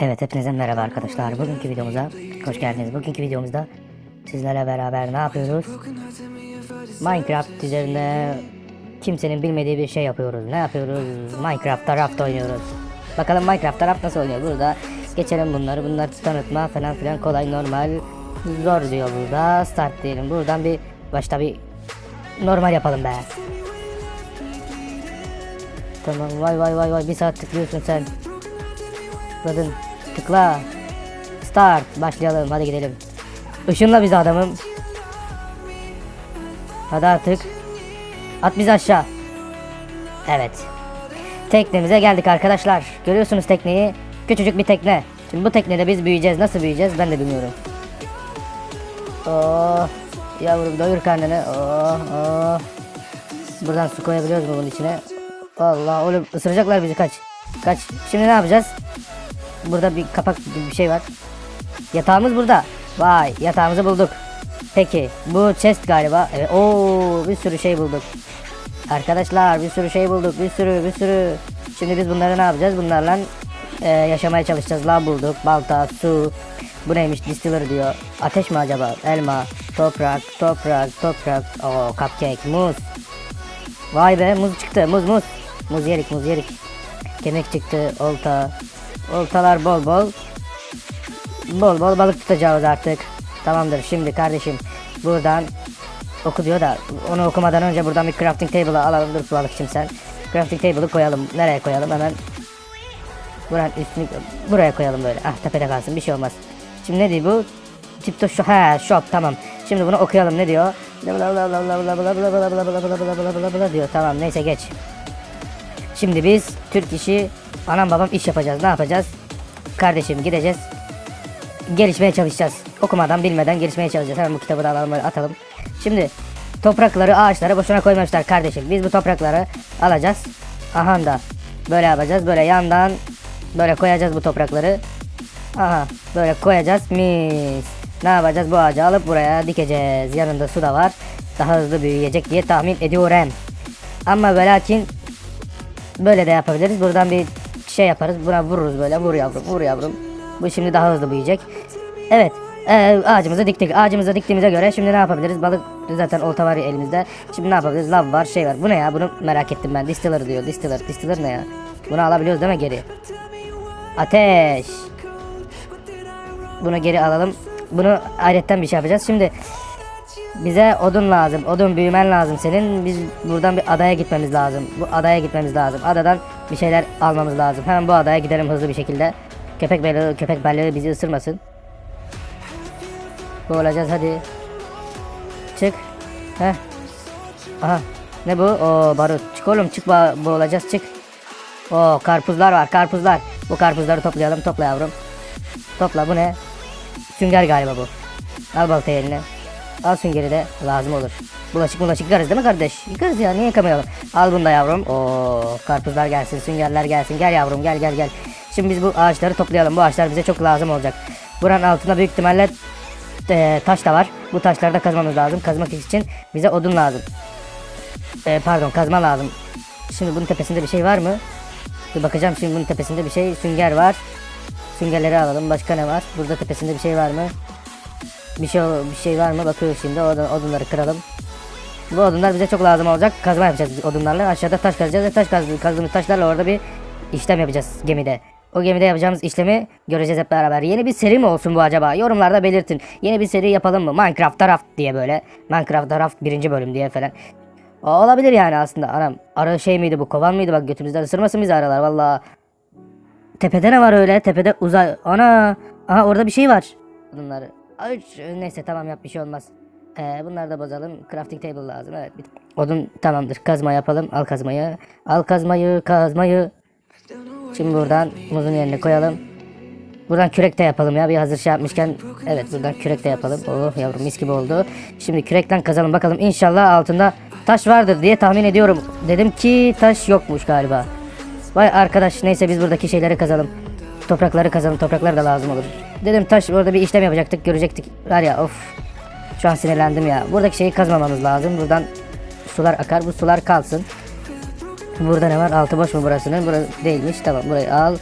Evet hepinize merhaba arkadaşlar. Bugünkü videomuza hoş geldiniz. Bugünkü videomuzda sizlerle beraber ne yapıyoruz? Minecraft üzerinde kimsenin bilmediği bir şey yapıyoruz. Ne yapıyoruz? Minecraft'ta raft oynuyoruz. Bakalım Minecraft'ta raft nasıl oynuyor? Burada geçelim bunları. Bunları tanıtma falan filan kolay normal zor diyor burada. Start diyelim. Buradan bir başta bir normal yapalım be. Tamam vay vay vay vay bir saat tıklıyorsun sen. Tıkladın. Tıkla. Start. Başlayalım. Hadi gidelim. Işınla bizi adamım. Hadi artık. At bizi aşağı. Evet. Teknemize geldik arkadaşlar. Görüyorsunuz tekneyi. Küçücük bir tekne. Şimdi bu teknede biz büyüyeceğiz. Nasıl büyüyeceğiz ben de bilmiyorum. Oh. Yavrum doyur karnını. Oh oh. Buradan su koyabiliyoruz mu bunun içine? Allah oğlum ısıracaklar bizi kaç. Kaç. Şimdi ne yapacağız? Burada bir kapak gibi bir şey var. Yatağımız burada. Vay yatağımızı bulduk. Peki bu chest galiba. Evet. Oo bir sürü şey bulduk. Arkadaşlar bir sürü şey bulduk. Bir sürü bir sürü. Şimdi biz bunları ne yapacağız? Bunlarla e, yaşamaya çalışacağız. Lav bulduk. Balta, su. Bu neymiş? Distiller diyor. Ateş mi acaba? Elma, toprak, toprak, toprak. Oo cupcake, muz. Vay be muz çıktı. Muz muz. Muz yerik muz yerik. Kemik çıktı. Olta. Oltalar bol bol. Bol bol balık tutacağız artık. Tamamdır şimdi kardeşim. Buradan oku diyor da onu okumadan önce buradan bir crafting table alalım. Dur balıkçım sen. Crafting table'ı koyalım. Nereye koyalım hemen. Buranın üstünü buraya koyalım böyle. Ah tepede kalsın bir şey olmaz. Şimdi ne diyor bu? Tipto şu ha shop tamam. Şimdi bunu okuyalım ne diyor? Bla bla bla bla bla bla bla bla bla bla bla bla bla bla bla bla diyor. Tamam neyse geç. Şimdi biz Türk işi anam babam iş yapacağız. Ne yapacağız? Kardeşim gideceğiz. Gelişmeye çalışacağız. Okumadan bilmeden gelişmeye çalışacağız. Hemen bu kitabı da alalım, atalım. Şimdi toprakları ağaçları boşuna koymamışlar kardeşim. Biz bu toprakları alacağız. Aha da böyle yapacağız. Böyle yandan böyle koyacağız bu toprakları. Aha böyle koyacağız. Mis. Ne yapacağız? Bu ağacı alıp buraya dikeceğiz. Yanında su da var. Daha hızlı büyüyecek diye tahmin ediyorum. Ama ve lakin Böyle de yapabiliriz. Buradan bir şey yaparız. Buna vururuz böyle. Vur yavrum, vur yavrum. Bu şimdi daha hızlı büyüyecek. Evet. Ee, ağacımızı diktik. Ağacımızı diktiğimize göre şimdi ne yapabiliriz? Balık zaten olta var elimizde. Şimdi ne yapabiliriz? Lav var, şey var. Bu ne ya? Bunu merak ettim ben. Distiller diyor. Distiller. Distiller ne ya? Bunu alabiliyoruz değil mi geri? Ateş. Bunu geri alalım. Bunu ayrıca bir şey yapacağız. Şimdi bize odun lazım. Odun büyümen lazım senin. Biz buradan bir adaya gitmemiz lazım. Bu adaya gitmemiz lazım. Adadan bir şeyler almamız lazım. Hemen bu adaya gidelim hızlı bir şekilde. Köpek balığı, köpek balığı bizi ısırmasın. Boğulacağız hadi. Çık. Heh. Aha. Ne bu? Oo barut. Çık oğlum çık bo- boğulacağız çık. Oo karpuzlar var karpuzlar. Bu karpuzları toplayalım topla yavrum. Topla bu ne? Sünger galiba bu. Al baltayı eline. Al süngeri de lazım olur. Bulaşık bulaşık yıkarız değil mi kardeş? Yıkarız ya niye yıkamayalım? Al bunu da yavrum. Oo karpuzlar gelsin süngerler gelsin. Gel yavrum gel gel gel. Şimdi biz bu ağaçları toplayalım. Bu ağaçlar bize çok lazım olacak. Buranın altında büyük ihtimalle e, taş da var. Bu taşları da kazmamız lazım. Kazmak için bize odun lazım. E, pardon kazma lazım. Şimdi bunun tepesinde bir şey var mı? Bir bakacağım şimdi bunun tepesinde bir şey. Sünger var. Süngerleri alalım. Başka ne var? Burada tepesinde bir şey var mı? Bir şey bir şey var mı? Bakıyoruz şimdi. Odun, odunları kıralım. Bu odunlar bize çok lazım olacak. Kazma yapacağız odunlarla. Aşağıda taş kazacağız ve taş kaz, kazdığımız taşlarla orada bir işlem yapacağız gemide. O gemide yapacağımız işlemi göreceğiz hep beraber. Yeni bir seri mi olsun bu acaba? Yorumlarda belirtin. Yeni bir seri yapalım mı? Minecraft Raft diye böyle. Minecraft Raft birinci bölüm diye falan. O olabilir yani aslında. Anam arı şey miydi bu? Kovan mıydı? Bak götümüzden ısırmasın bizi aralar valla. Tepede ne var öyle? Tepede uzay. Ana. Aha orada bir şey var. Bunları. Ay, neyse tamam yap bir şey olmaz. Ee, bunları da bozalım. Crafting table lazım. Evet. Odun tamamdır. Kazma yapalım. Al kazmayı. Al kazmayı. Kazmayı. Şimdi buradan muzun yerine koyalım. Buradan kürek de yapalım ya. Bir hazır şey yapmışken. Evet buradan kürek de yapalım. Oh yavrum mis gibi oldu. Şimdi kürekten kazalım bakalım. İnşallah altında taş vardır diye tahmin ediyorum. Dedim ki taş yokmuş galiba. Vay arkadaş neyse biz buradaki şeyleri kazalım. Toprakları kazalım. Topraklar da lazım olur. Dedim taş orada bir işlem yapacaktık görecektik. Var ya of. Şu an sinirlendim ya. Buradaki şeyi kazmamamız lazım. Buradan sular akar. Bu sular kalsın. Burada ne var? Altı boş mu burasının? Burası değilmiş. Tamam burayı al.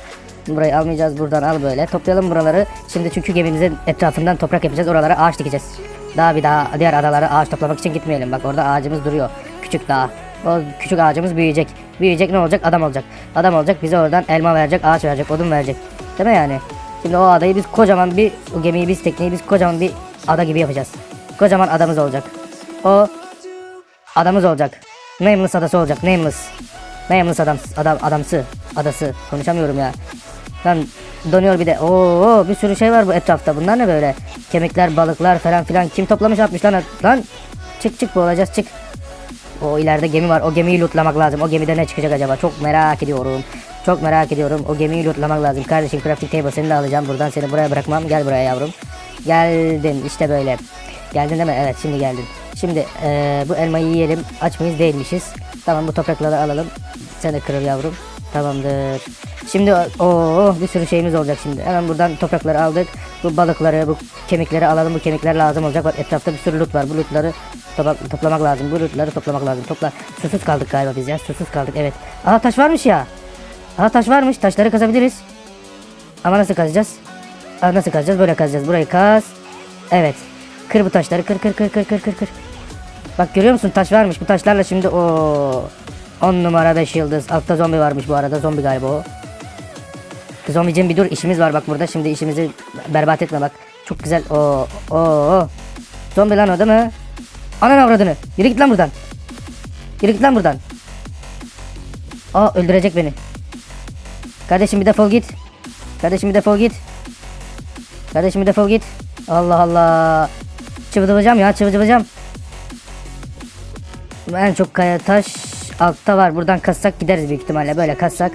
Burayı almayacağız buradan al böyle. Toplayalım buraları. Şimdi çünkü gemimizin etrafından toprak yapacağız. Oralara ağaç dikeceğiz. Daha bir daha diğer adalara ağaç toplamak için gitmeyelim. Bak orada ağacımız duruyor. Küçük dağ. O küçük ağacımız büyüyecek. Büyüyecek ne olacak? Adam olacak. Adam olacak bize oradan elma verecek, ağaç verecek, odun verecek. Değil mi yani? Şimdi o adayı biz kocaman bir, o gemiyi biz tekneyi biz kocaman bir ada gibi yapacağız. Kocaman adamız olacak. O adamız olacak. Nameless adası olacak. Nameless. Nameless adam, adam adamsı. Adası. Konuşamıyorum ya. Lan donuyor bir de. Oo bir sürü şey var bu etrafta. Bunlar ne böyle? Kemikler, balıklar falan filan. Kim toplamış atmış lan? Lan çık çık boğulacağız çık. O ileride gemi var. O gemiyi lootlamak lazım. O gemide ne çıkacak acaba? Çok merak ediyorum. Çok merak ediyorum. O gemiyi lootlamak lazım. Kardeşim crafting table seni de alacağım. Buradan seni buraya bırakmam. Gel buraya yavrum. Geldin işte böyle. Geldin değil mi? Evet şimdi geldin. Şimdi eee, bu elmayı yiyelim. Aç mıyız değilmişiz. Tamam bu toprakları alalım. Sen de kırıl yavrum. Tamamdır. Şimdi o bir sürü şeyimiz olacak şimdi. Hemen buradan toprakları aldık. Bu balıkları, bu kemikleri alalım. Bu kemikler lazım olacak. Bak etrafta bir sürü loot var. Bu lootları toplamak lazım. Bu lootları toplamak lazım. Topla. Susuz kaldık galiba biz ya. Susuz kaldık. Evet. Aha taş varmış ya. Aha taş varmış. Taşları kazabiliriz. Ama nasıl kazacağız? Aa, nasıl kazacağız? Böyle kazacağız. Burayı kaz. Evet. Kır bu taşları. Kır kır kır kır kır kır kır. Bak görüyor musun? Taş varmış. Bu taşlarla şimdi o 10 numara 5 yıldız. Altta zombi varmış bu arada. Zombi galiba o. Zombicim bir dur. işimiz var bak burada. Şimdi işimizi berbat etme bak. Çok güzel. O o. Zombi lan o değil mi? Anan avradını. Yürü git lan buradan. Yürü git lan buradan. Aa öldürecek beni. Kardeşim bir defol git. Kardeşim bir defol git. Kardeşim bir defol git. Allah Allah. Çıvıdıvacağım ya çıvıdıvacağım. En çok kaya taş altta var. Buradan kazsak gideriz büyük ihtimalle. Böyle kazsak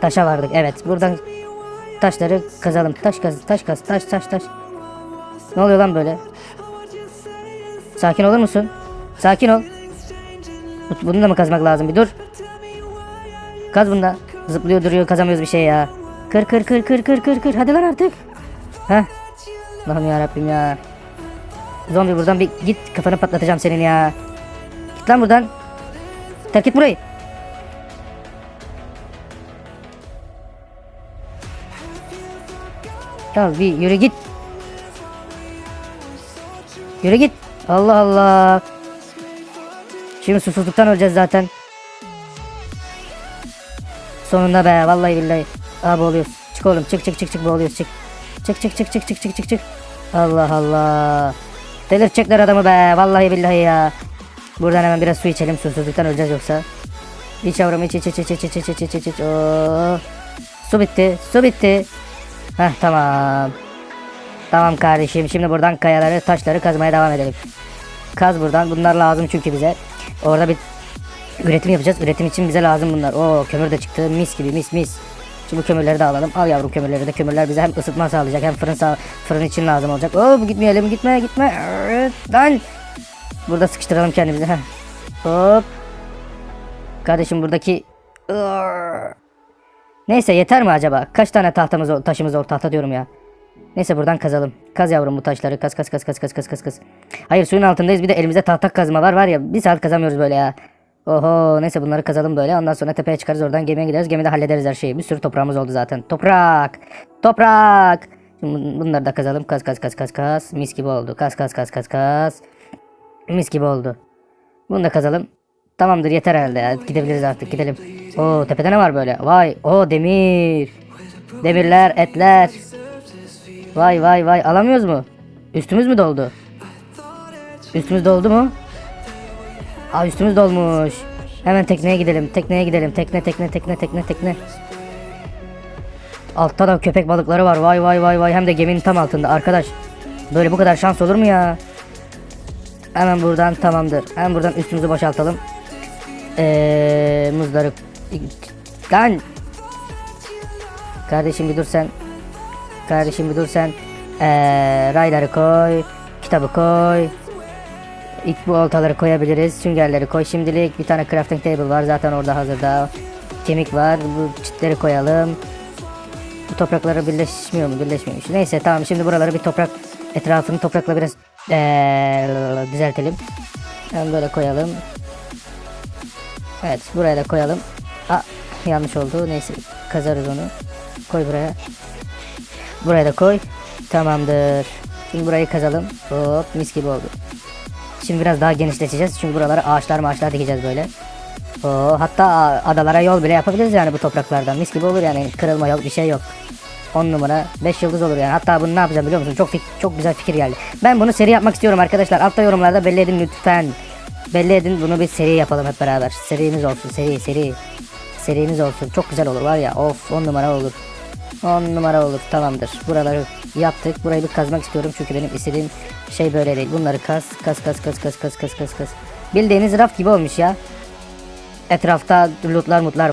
taşa vardık. Evet buradan taşları kazalım. Taş kaz, taş kaz, taş taş taş. Ne oluyor lan böyle? Sakin olur musun? Sakin ol. Bu- Bunu da mı kazmak lazım? Bir dur. Kaz bunda. Zıplıyor duruyor kazamıyoruz bir şey ya. Kır kır kır kır kır kır kır. Hadi lan artık. Heh. Allah'ım ya Rabbim ya. Zombi buradan bir git kafanı patlatacağım senin ya. Git lan buradan. Terk et burayı. Ya bir yürü git. Yürü git. Allah Allah. Şimdi susuzluktan öleceğiz zaten. Sonunda be vallahi billahi. Aa boğuluyoruz. Çık oğlum çık çık çık çık boğuluyoruz çık. Çık çık çık çık çık çık çık çık. Allah Allah. Delirtecekler adamı be vallahi billahi ya. Buradan hemen biraz su içelim susuzluktan öleceğiz yoksa. İç yavrum iç iç iç iç iç iç iç iç iç iç. Oo. Su bitti su bitti. Heh tamam. Tamam kardeşim şimdi buradan kayaları taşları kazmaya devam edelim. Kaz buradan bunlar lazım çünkü bize. Orada bir üretim yapacağız. Üretim için bize lazım bunlar. Oo kömür de çıktı mis gibi mis mis. Şimdi bu kömürleri de alalım. Al yavrum kömürleri de. Kömürler bize hem ısıtma sağlayacak hem fırın sağ fırın için lazım olacak. Oo bu gitmeyelim gitme gitme. Evet, Lan. Burada sıkıştıralım kendimizi. Heh. Hop. Kardeşim buradaki. Neyse yeter mi acaba? Kaç tane tahtamız taşımız oldu tahta diyorum ya. Neyse buradan kazalım. Kaz yavrum bu taşları. Kaz kaz kaz kaz kaz kaz kaz kaz. Hayır suyun altındayız bir de elimizde tahta kazma var var ya. Bir saat kazamıyoruz böyle ya. Oho neyse bunları kazalım böyle. Ondan sonra tepeye çıkarız oradan gemiye gideriz. Gemide hallederiz her şeyi. Bir sürü toprağımız oldu zaten. Toprak. Toprak. Şimdi bun- bunları da kazalım. Kaz kaz kaz kaz kaz. Mis gibi oldu. Kaz kaz kaz kaz kaz. Mis gibi oldu. Bunu da kazalım. Tamamdır yeter herhalde ya. Gidebiliriz artık gidelim. Oo tepede ne var böyle? Vay o demir. Demirler etler. Vay vay vay alamıyoruz mu? Üstümüz mü doldu? Üstümüz doldu mu? Aa üstümüz dolmuş. Hemen tekneye gidelim. Tekneye gidelim. Tekne tekne tekne tekne tekne. Altta da köpek balıkları var. Vay vay vay vay. Hem de geminin tam altında arkadaş. Böyle bu kadar şans olur mu ya? Hemen buradan tamamdır. Hemen buradan üstümüzü boşaltalım. Eee muzları... Lan! Kardeşim bir dur sen. Kardeşim bir dur sen. Eee rayları koy. Kitabı koy. İlk bu oltaları koyabiliriz. Süngerleri koy şimdilik. Bir tane crafting table var zaten orada hazırda. Kemik var. Bu çitleri koyalım. Bu toprakları birleşmiyor mu? Birleşmiyormuş. Neyse tamam şimdi buraları bir toprak etrafını toprakla biraz eee, düzeltelim. Hemen böyle koyalım. Evet buraya da koyalım. Aa, yanlış oldu. Neyse kazarız onu. Koy buraya. Buraya da koy. Tamamdır. Şimdi burayı kazalım. Hop mis gibi oldu. Şimdi biraz daha genişleteceğiz. Çünkü buralara ağaçlar maaşlar dikeceğiz böyle. Oo, hatta adalara yol bile yapabiliriz yani bu topraklardan. Mis gibi olur yani. Kırılma yok bir şey yok. 10 numara 5 yıldız olur yani. Hatta bunu ne yapacağım biliyor musun? Çok çok güzel fikir geldi. Ben bunu seri yapmak istiyorum arkadaşlar. Altta yorumlarda belli edin lütfen. Belli edin bunu bir seri yapalım hep beraber. Serimiz olsun seri seri. Serimiz olsun. Çok güzel olur var ya. Of 10 numara olur. 10 numara olur tamamdır. Buraları yaptık. Burayı bir kazmak istiyorum çünkü benim istediğim şey böyle değil. Bunları kaz kaz kaz kaz kaz kaz kaz kaz kaz. Bildiğiniz raf gibi olmuş ya. Etrafta lootlar mutlar.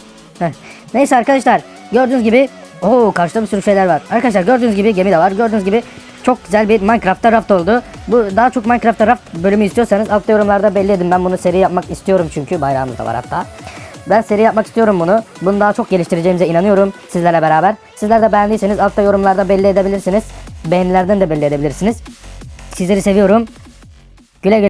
Neyse arkadaşlar gördüğünüz gibi Oo karşıda bir sürü şeyler var. Arkadaşlar gördüğünüz gibi gemi de var. Gördüğünüz gibi çok güzel bir Minecraft'ta raft oldu. Bu daha çok Minecraft'ta raft bölümü istiyorsanız altta yorumlarda belli edin. Ben bunu seri yapmak istiyorum çünkü bayrağımız da var hatta. Ben seri yapmak istiyorum bunu. Bunu daha çok geliştireceğimize inanıyorum sizlerle beraber. Sizler de beğendiyseniz altta yorumlarda belli edebilirsiniz. Beğenilerden de belli edebilirsiniz. Sizleri seviyorum. Güle güle.